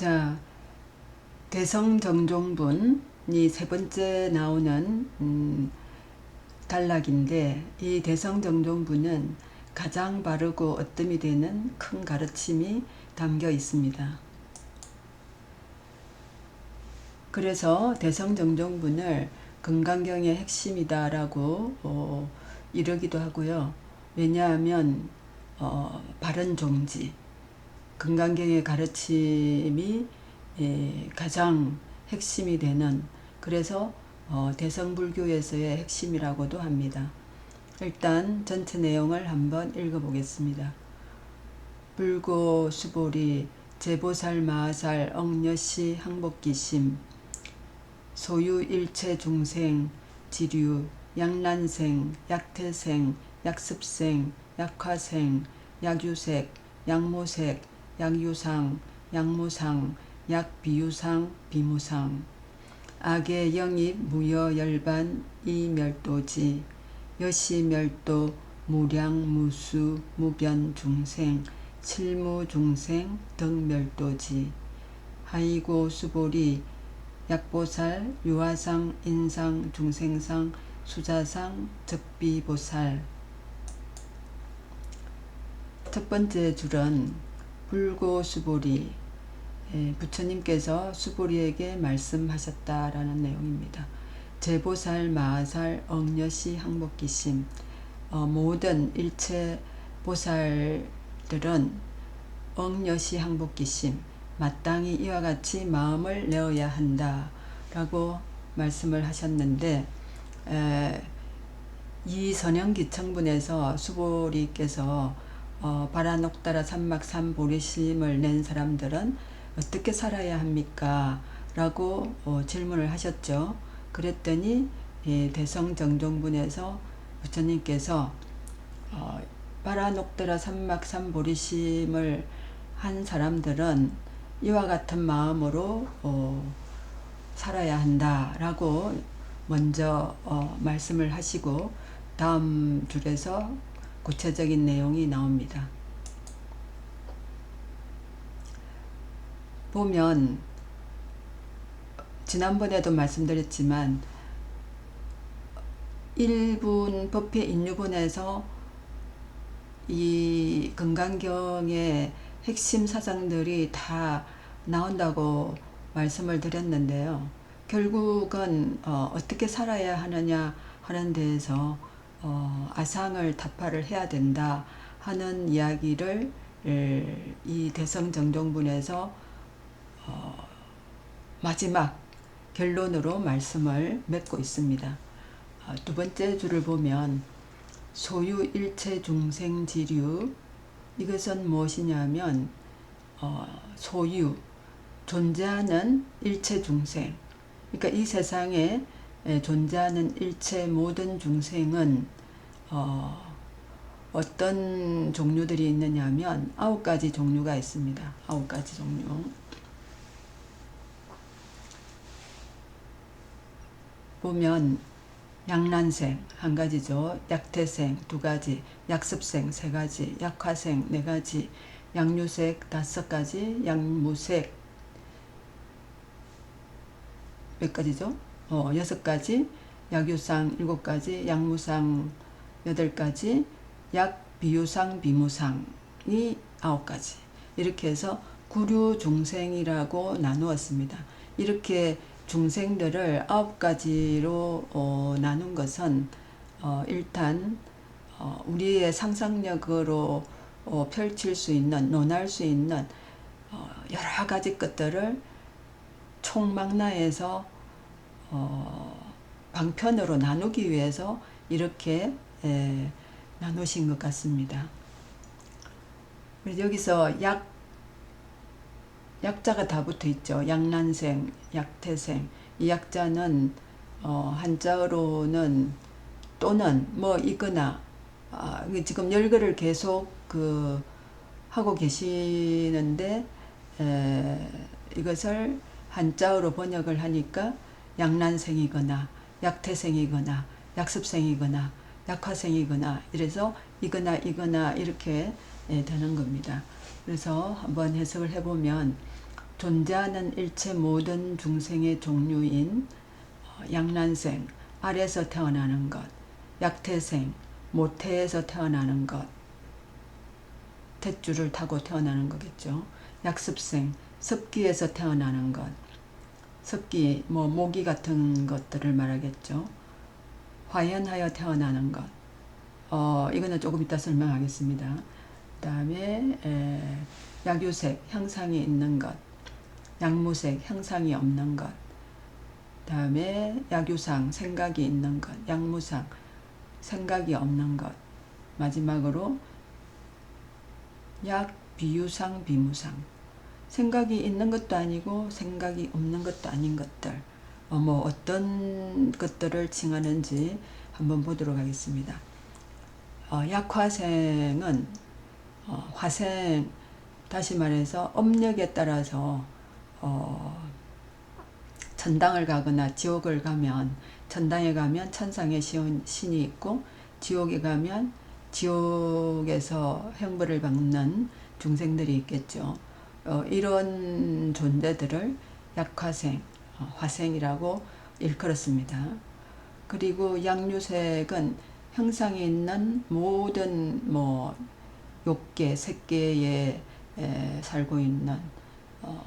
자, 대성정종분이 세 번째 나오는 음, 단락인데 이 대성정종분은 가장 바르고 어뜸이 되는 큰 가르침이 담겨 있습니다. 그래서 대성정종분을 건강경의 핵심이다라고 어, 이러기도 하고요. 왜냐하면 어, 바른 종지, 건강경의 가르침이 예, 가장 핵심이 되는 그래서 어, 대성불교에서의 핵심이라고도 합니다. 일단 전체 내용을 한번 읽어보겠습니다. 불고 수보리 제보살 마살 억녀시 항복기심 소유 일체 중생 지류 양난생 약태생 약습생 약화생 약유색 약모색 약유상 약무상 약비유상 비무상. 악의 영입 무여 열반 이멸도지. 여시멸도 무량무수 무변 중생 칠무 중생 덕멸도지. 하이고 수보리 약보살 유화상 인상 중생상 수자상 적비보살. 첫 번째 줄은 불고 수보리 예, 부처님께서 수보리에게 말씀하셨다라는 내용입니다. 제보살, 마살, 억녀시, 항복기심 어, 모든 일체 보살들은 억녀시, 항복기심 마땅히 이와 같이 마음을 내어야 한다 라고 말씀을 하셨는데 에, 이 선영기청분에서 수보리께서 어, 바라녹다라 삼막 삼보리심을 낸 사람들은 어떻게 살아야 합니까? 라고 어, 질문을 하셨죠. 그랬더니 예, 대성정종분에서 부처님께서 어, 바라녹다라 삼막 삼보리심을 한 사람들은 이와 같은 마음으로 어, 살아야 한다라고 먼저 어, 말씀을 하시고 다음 줄에서 구체적인 내용이 나옵니다. 보면 지난번에도 말씀드렸지만 1분 법회 인유본에서 이 건강경의 핵심 사상들이 다 나온다고 말씀을 드렸는데요. 결국은 어, 떻게 살아야 하느냐 하는 데에서 어, 아상을 타파를 해야 된다 하는 이야기를 이 대성정종분에서 어, 마지막 결론으로 말씀을 맺고 있습니다. 어, 두 번째 줄을 보면 소유 일체 중생 지류 이것은 무엇이냐면 어, 소유 존재하는 일체 중생 그러니까 이 세상에 존재하는 일체 모든 중생은 어, 어떤 종류들이 있느냐면 아홉 가지 종류가 있습니다. 아홉 가지 종류. 보면 양난생 한 가지죠. 약태생 두 가지, 약습생 세 가지, 약화생 네 가지, 양유색 다섯 가지, 양무색 몇 가지죠? 어, 여섯 가지, 약유상 일곱 가지, 약무상 여덟 가지, 약 비유상 비무상이 아홉 가지. 이렇게 해서 구류 중생이라고 나누었습니다. 이렇게 중생들을 아홉 가지로 어, 나눈 것은 어, 일단 어, 우리의 상상력으로 어, 펼칠 수 있는 논할 수 있는 어, 여러 가지 것들을 총망라해서 어, 방편으로 나누기 위해서 이렇게 에, 나누신 것 같습니다. 여기서 약 약자가 다 붙어 있죠. 약난생, 약태생. 이 약자는 어, 한자어로는 또는 뭐 이거나 아, 지금 열거를 계속 그 하고 계시는데 에, 이것을 한자어로 번역을 하니까 약난생이거나 약태생이거나 약습생이거나 약화생이거나 이래서 이거나 이거나 이렇게 예, 되는 겁니다. 그래서 한번 해석을 해보면 존재하는 일체 모든 중생의 종류인 어, 양난생 아래서 태어나는 것, 약태생 모태에서 태어나는 것, 탯줄을 타고 태어나는 거겠죠. 약습생 습기에서 태어나는 것, 습기 뭐 모기 같은 것들을 말하겠죠. 화연하여 태어나는 것. 어 이거는 조금 이따 설명하겠습니다. 그 다음에 에, 약유색 향상이 있는 것, 약무색 향상이 없는 것. 그 다음에 약유상 생각이 있는 것, 약무상 생각이 없는 것. 마지막으로 약 비유상 비무상 생각이 있는 것도 아니고 생각이 없는 것도 아닌 것들 어, 뭐 어떤 것들을 칭하는지 한번 보도록 하겠습니다. 어, 약화생은 어, 화생 다시 말해서 업력에 따라서 어, 천당을 가거나 지옥을 가면 천당에 가면 천상의 신, 신이 있고 지옥에 가면 지옥에서 형벌을 받는 중생들이 있겠죠. 어, 이런 존재들을 약화생, 어, 화생이라고 일컬었습니다. 그리고 양유색은 형상이 있는 모든 뭐 욕계, 색계에 에, 살고 있는 어,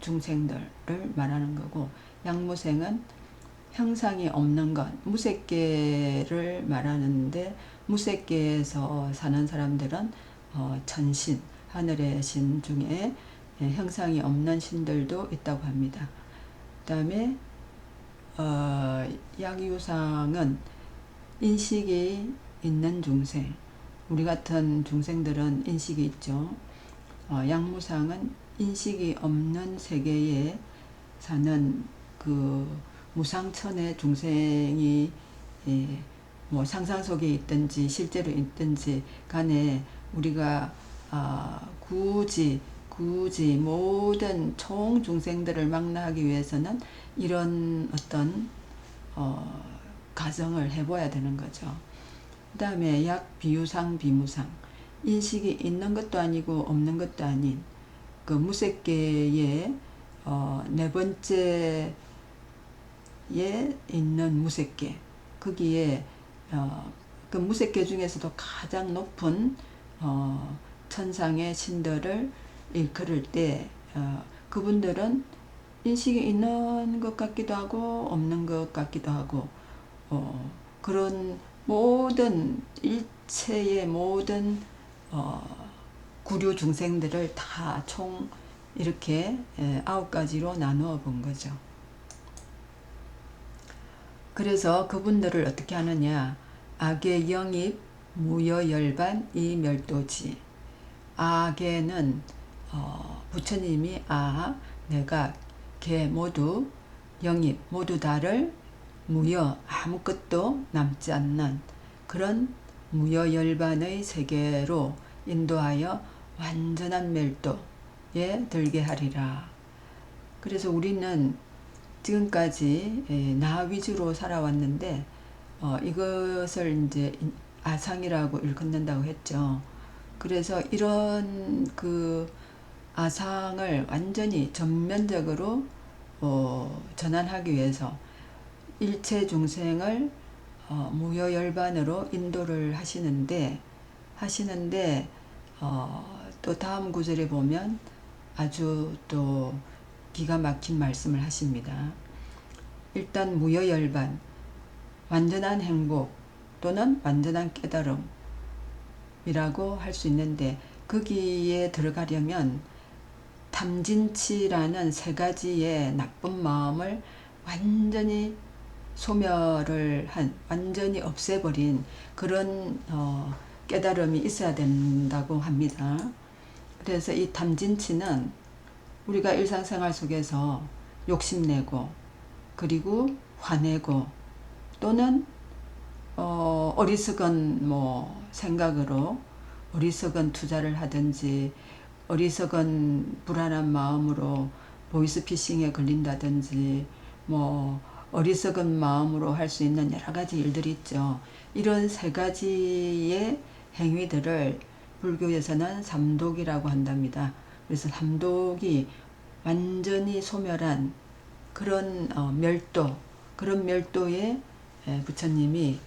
중생들을 말하는 거고 양무생은 형상이 없는 것, 무색계를 말하는데 무색계에서 사는 사람들은 어, 천신, 하늘의 신 중에 예, 형상이 없는 신들도 있다고 합니다. 그 다음에 어, 약유상은 인식이 있는 중생, 우리 같은 중생들은 인식이 있죠. 어, 약무상은 인식이 없는 세계에 사는 그 무상천의 중생이 예, 뭐 상상 속에 있든지 실제로 있든지 간에 우리가 아, 굳이 굳이 모든 총 중생들을 망라하기 위해서는 이런 어떤 어, 가정을 해봐야 되는 거죠. 그 다음에 약 비유상 비무상 인식이 있는 것도 아니고 없는 것도 아닌 그 무색계의 어, 네 번째에 있는 무색계 거기에 어, 그 무색계 중에서도 가장 높은 어, 천상의 신들을 일컬을 때 어, 그분들은 인식이 있는 것 같기도 하고 없는 것 같기도 하고 어, 그런 모든 일체의 모든 어, 구류 중생들을 다 총 이렇게 에, 아홉 가지로 나누어 본 거죠. 그래서 그분들을 어떻게 하느냐 악의 영입 무여 열반 이 멸도지 악에는 어, 부처님이 아 내가 개 모두 영입 모두 다를 무여 아무것도 남지 않는 그런 무여열반의 세계로 인도하여 완전한 멸도에 들게 하리라. 그래서 우리는 지금까지 예, 나 위주로 살아왔는데 어, 이것을 이제 아상이라고 일컫는다고 했죠. 그래서 이런 그 아상을 완전히 전면적으로 어, 전환하기 위해서 일체 중생을 어, 무여열반으로 인도를 하시는데 하시는데 어, 또 다음 구절에 보면 아주 또 기가 막힌 말씀을 하십니다. 일단 무여열반 완전한 행복 또는 완전한 깨달음 이라고 할 수 있는데 거기에 들어가려면 탐진치라는 세 가지의 나쁜 마음을 완전히 소멸을 한 완전히 없애버린 그런 어, 깨달음이 있어야 된다고 합니다. 그래서 이 탐진치는 우리가 일상생활 속에서 욕심내고 그리고 화내고 또는 어, 어리석은 뭐 생각으로 어리석은 투자를 하든지 어리석은 불안한 마음으로 보이스피싱에 걸린다든지 뭐 어리석은 마음으로 할 수 있는 여러 가지 일들이 있죠. 이런 세 가지의 행위들을 불교에서는 삼독이라고 한답니다. 그래서 삼독이 완전히 소멸한 그런 어, 멸도 그런 멸도에 에, 부처님이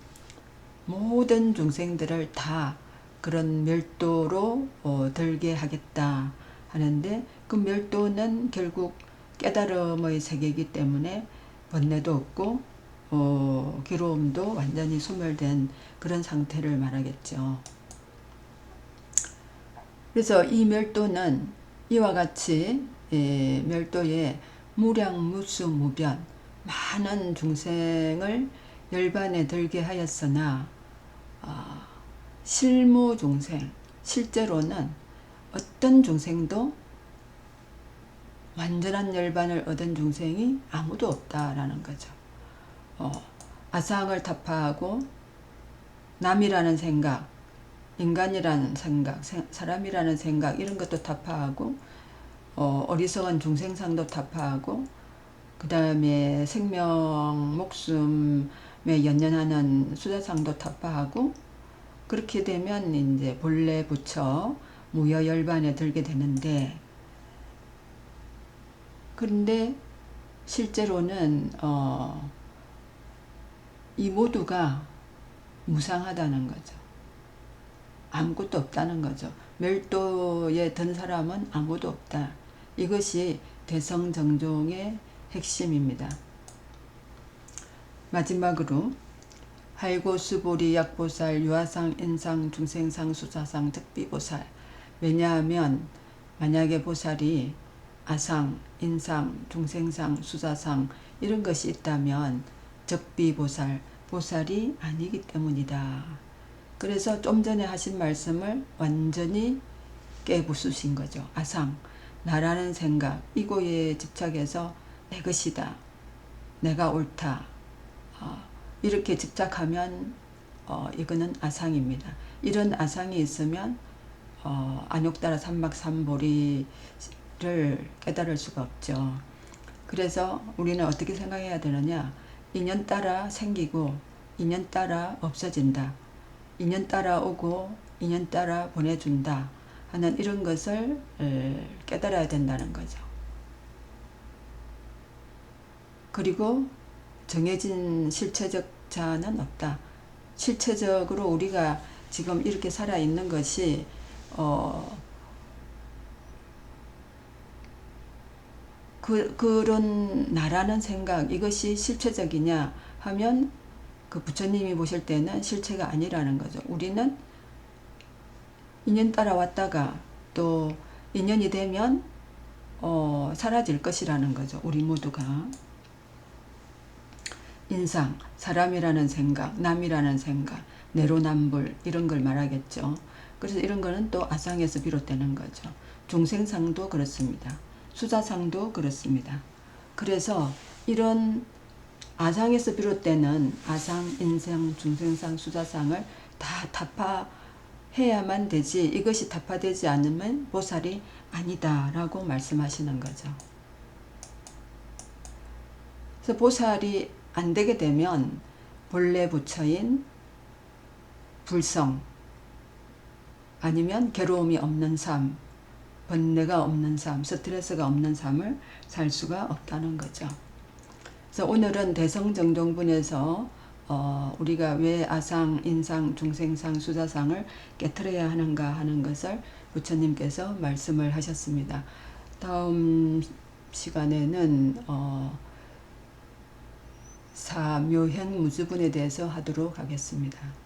모든 중생들을 다 그런 멸도로 어, 들게 하겠다 하는데 그 멸도는 결국 깨달음의 세계이기 때문에 번뇌도 없고 어, 괴로움도 완전히 소멸된 그런 상태를 말하겠죠. 그래서 이 멸도는 이와 같이 예, 멸도에 무량무수 무변 많은 중생을 열반에 들게 하였으나 어, 실무 중생 실제로는 어떤 중생도 완전한 열반을 얻은 중생이 아무도 없다라는 거죠. 어, 아상을 타파하고 남이라는 생각, 인간이라는 생각, 세, 사람이라는 생각 이런 것도 타파하고 어, 어리석은 중생상도 타파하고 그 다음에 생명, 목숨에 연연하는 수자상도 타파하고 그렇게 되면 이제 본래 부처 무여 열반에 들게 되는데 그런데 실제로는 어, 이 모두가 무상하다는 거죠. 아무것도 없다는 거죠. 멸도에 든 사람은 아무도 없다. 이것이 대성정종의 핵심입니다. 마지막으로 할고 수보리 약보살 유아상 인상 중생상 수사상 특비보살 왜냐하면 만약에 보살이 아상, 인상, 중생상, 수사상 이런 것이 있다면 적비보살, 보살이 아니기 때문이다. 그래서 좀 전에 하신 말씀을 완전히 깨부수신 거죠. 아상, 나라는 생각, 이거에 집착해서 내 것이다. 내가 옳다. 어, 이렇게 집착하면 어, 이거는 아상입니다. 이런 아상이 있으면 어, 안욕따라 삼박삼보리를 깨달을 수가 없죠. 그래서 우리는 어떻게 생각해야 되느냐? 인연 따라 생기고 인연 따라 없어진다. 인연 따라 오고 인연 따라 보내준다. 하는 이런 것을 깨달아야 된다는 거죠. 그리고 정해진 실체적 자는 없다. 실체적으로 우리가 지금 이렇게 살아 있는 것이 어 그, 그런 나라는 생각 이것이 실체적이냐 하면 그 부처님이 보실 때는 실체가 아니라는 거죠. 우리는 인연 따라왔다가 또 인연이 되면 어, 사라질 것이라는 거죠. 우리 모두가. 인상, 사람이라는 생각, 남이라는 생각, 내로남불 이런 걸 말하겠죠. 그래서 이런 거는 또 아상에서 비롯되는 거죠. 중생상도 그렇습니다. 수자상도 그렇습니다. 그래서 이런 아상에서 비롯되는 아상, 인상, 중생상, 수자상을 다 타파해야만 되지 이것이 타파되지 않으면 보살이 아니다라고 말씀하시는 거죠. 그래서 보살이 안 되게 되면 본래 부처인 불성 아니면 괴로움이 없는 삶, 번뇌가 없는 삶, 스트레스가 없는 삶을 살 수가 없다는 거죠. 그래서 오늘은 대성정종분에서 어, 우리가 왜 아상, 인상, 중생상, 수자상을 깨뜨려야 하는가 하는 것을 부처님께서 말씀을 하셨습니다. 다음 시간에는 어, 사묘행 무주분에 대해서 하도록 하겠습니다.